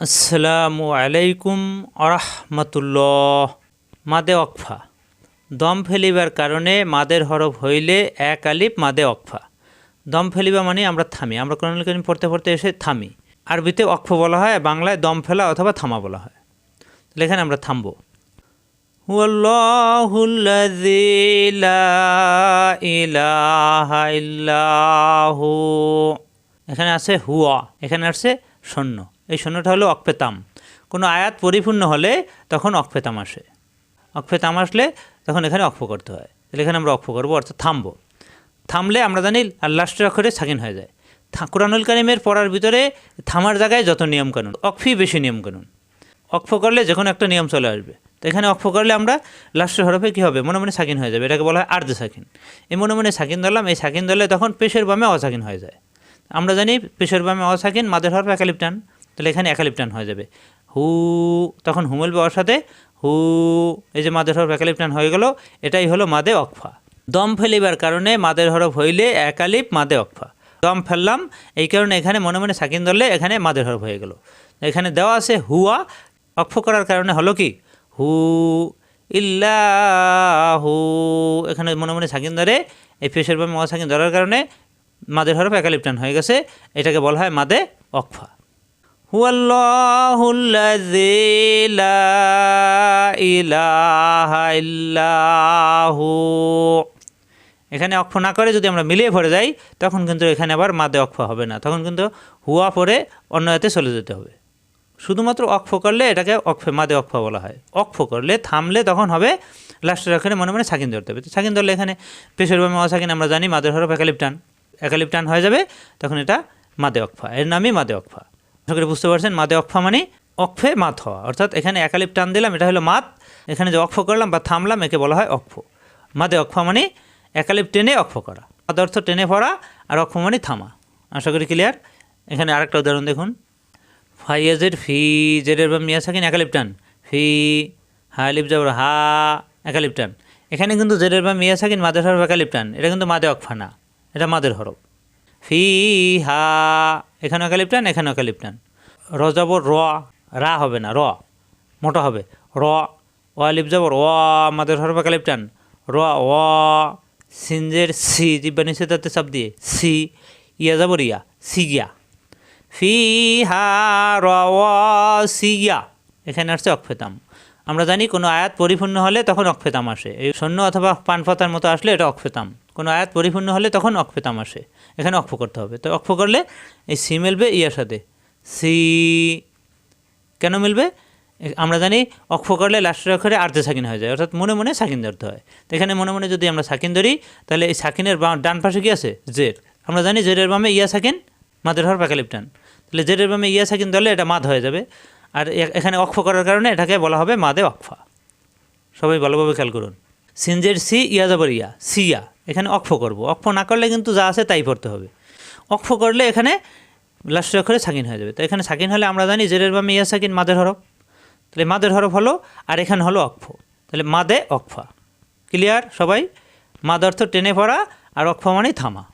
আসসালামু আলাইকুম আরহামতুল্লাহ। মাদে অকফা দম ফেলিবার কারণে মাদের হরফ হইলে এক আলিফ, মাদে অকফা দম ফেলিবা মানে আমরা থামি। আমরা কোরআন করিম পড়তে পড়তে এসে থামি। আরবিতে অক্ফ বলা হয়, বাংলায় দম ফেলা অথবা থামা বলা হয়। এখানে আমরা থামবো। এখানে আছে হুয়া। এখানে আছে শূন্য এই শূন্যটা হলো অক্ষেতাম। কোনো আয়াত পরিপূর্ণ হলে তখন অক্ষেতাম আসে। অক্ষেতাম আসলে তখন এখানে অক্ষ করতে হয়। তাহলে এখানে আমরা অক্ষ করব, অর্থাৎ থামবো। থামলে আমরা জানি আর লাস্টের অক্ষরে সাকিন হয়ে যায়। থা- কোরআনুল কারিমের পড়ার ভিতরে থামার জায়গায় যত নিয়মকানুন অক্ষি বেশি নিয়মকানুন অক্ষ করলে যে কোনো একটা নিয়ম চলে আসবে। তো এখানে অক্ষ করলে আমরা লাস্টের হরফে কী হবে? মনে মনে সাকিন হয়ে যাবে। এটাকে বলা হয় আর্ধ সাকিন। এই মনে মনে সাকিন ধরলাম, এই সাকিন ধরলে তখন পেশের বামে অসাকিন হয়ে যায়। আমরা জানি পেশের বামে অসাকিন মাদের হরফ একালিপ টান তাহলে এখানে একালিপ টান হয়ে যাবে। হু, তখন হুমেল অর সাথে হু, এই যে মাদের হরফ একালিপ টান হয়ে গেল, এটাই হলো মাদে অকফা। দম ফেলিবার কারণে মাদের হরফ হইলে একালিপ মাদে অকফা। দম ফেললাম, এই কারণে এখানে মনে মনে সাকিন ধরলে এখানে মাদের হরফ হয়ে গেল। এখানে দেওয়া আছে হুয়া অক্ষ করার কারণে হলো কি? হু, ইল্লাহু, এখানে মনে মনে সাকিন ধরে, এই পেশের বা মহা সাকিন ধরার কারণে মাদের হরফ একালিপটান হয়ে গেছে, এটাকে বলা হয় মাদে অকফা। ইল্লাহু। এখানে অক্ষ না করে যদি আমরা মিলিয়ে পড়ে যাই, তখন কিন্তু এখানে আবার মাদে অক্ষ হবে না। তখন কিন্তু হুয়া পরে অন্য এতে চলে যেতে হবে। শুধুমাত্র অক্ষ করলে এটাকে অক্ষে মাদে অক্ষ বলা হয়। অক্ষ করলে থামলে তখন হবে লাস্টের অক্ষরে মনে মনে সাকিন ধরতে হবে। তো সাকিন ধরলে এখানে পেশের বামে অসাকিন, আমরা জানি মাদের হরফ একালিপ টান একালিপ টান হয়ে যাবে, তখন এটা মাদে অক্ষা। এর নামই মাদে অক্ষা। আশা করি বুঝতে পারছেন? মাদে অক্ষা মানে অক্ষে মাত হওয়া। অর্থাৎ এখানে একালিপ টান দিলাম, এটা হলো মাত এখানে যে অক্ষ করলাম বা থামলাম, একে বলা হয় অক্ষ মাদে অক্ষ মানে একালিপ টেনে অক্ষ করা। মাদ অর্থ টেনে পড়া আর অক্ষ মানে থামা। আশা করি ক্লিয়ার এখানে আরেকটা উদাহরণ দেখুন। ফাইয়াজের ফি জেডের বা মিয়া সাকিন একালিপটান ফি, হা লিপ যাবর হা একালিপটান এখানে কিন্তু জেডের বা মিয়া সাকিন মাদের হরফ একালিপটান এটা কিন্তু মাদে অকফা না। এটা মাদের হরফ। ফি হা এখানে একালিপটান এখানে একালিপটান র যাবর র, রা হবে না, র। মোটা হবে। র ও লিপ যাব ও মাদের হরফ একালিপটান র ও সিনজের সি, জিব্বা নিচে তাতে চাপ দিয়ে। সি, ইয়া যাবর ইয়া সি গিয়া। ফিহা রওয়াসিয়া এখানে আসছে অক্ষেতাম। আমরা জানি কোনো আয়াত পরিপূর্ণ হলে তখন অক্ষেতাম আসে। এই শূন্য অথবা পান পাতার মতো আসলে এটা অক্ষেতাম। কোনো আয়াত পরিপূর্ণ হলে তখন অক্ষেতাম আসে। এখানে অক্ষ করতে হবে। তো অক্ষ করলে এই সি মিলবে ইয়ার সাথে। সি কেন মিলবে? আমরা জানি অক্ষ করলে লাস্টের অক্ষরে আর্ধে সাকিন হয়ে যায়। অর্থাৎ মনে মনে সাকিন ধরতে হয়। তো এখানে মনে মনে যদি আমরা সাকিন ধরি, তাহলে এই সাকিনের ডান পাশে কি আছে? জের। আমরা জানি জেরের বামে ইয়া সাকিন, মাদের হর প্যাকালিপটান তাহলে জেরের বামে ইয়া সাকিন ধরলে এটা মাদ হয়ে যাবে। আর এখানে অক্ষ করার কারণে এটাকে বলা হবে মাদে অক্ষা সবাই ভালোভাবে খেয়াল করুন। সিনজের সি, ইয়া যাবার ইয়া, সিয়া। এখানে অক্ষ করব। অক্ষ না করলে কিন্তু যা আছে তাই পড়তে হবে। অক্ষ করলে এখানে লাস্টের অক্ষরে সাকিন হয়ে যাবে। তো এখানে সাকিন হলে আমরা জানি জেরের বামে ইয়া, সাকিন, মাদের হরফ। তাহলে মাদের হরফ হলো, আর এখানে হলো অক্ষ। তাহলে মাদে অক্ষা ক্লিয়ার সবাই? মাদ অর্থ টেনে পড়া, আর অক্ষ মানে থামা।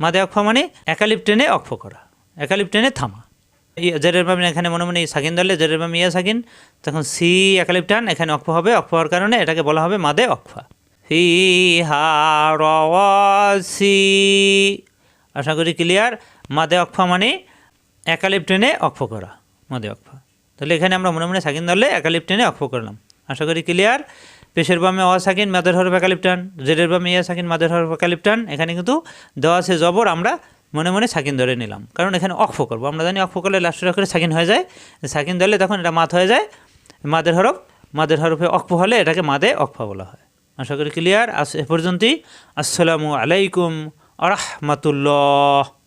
মাদে অক্ষ মানে একালিপ টেনে অক্ষ করা। একালিপ টেনে থামা। জেরের বামে এখানে মনে মনে সাকিন ধরলে, জেরের বামে ইয়া সাকিন, তখন সি একালিপ টান, এখানে অক্ষ হবে অক্ষ হওয়ার কারণে এটাকে বলা হবে মাদে অক্ষা হি, হা সি। আশা করি ক্লিয়ার, মাদে অক্ষা মানে একালিপ টেনে অক্ষ করা, মাদে অক্ষা তাহলে এখানে আমরা মনে মনে সাকিন ধরলে একালিপ টেনে অক্ষ করলাম। আশা করি ক্লিয়ার, পেশের বামে অ সাকিন, মাদের হরফ একালিপ টান, জেরের বামে ইয়া সাকিন, মাদের হরফ একালিপ টান, এখানে কিন্তু দেওয়া আছে, জবর, আমরা মনে মনে সাকিন ধরে নিলাম। কারণ এখানে অক্ষ করব। আমরা জানি অক্ষ করলে লাস্টের অক্ষরে সাকিন হয়ে যায়। সাকিন ধরলে তখন এটা মাত হয়ে যায়। মাদের হরফ, মাদের হরফে অক্ষ হলে এটাকে মাদে অক্ষা বলা হয়। আশা করি ক্লিয়ার আস এ পর্যন্তই। আসসালামু আলাইকুম আরহামাতুল্লাহ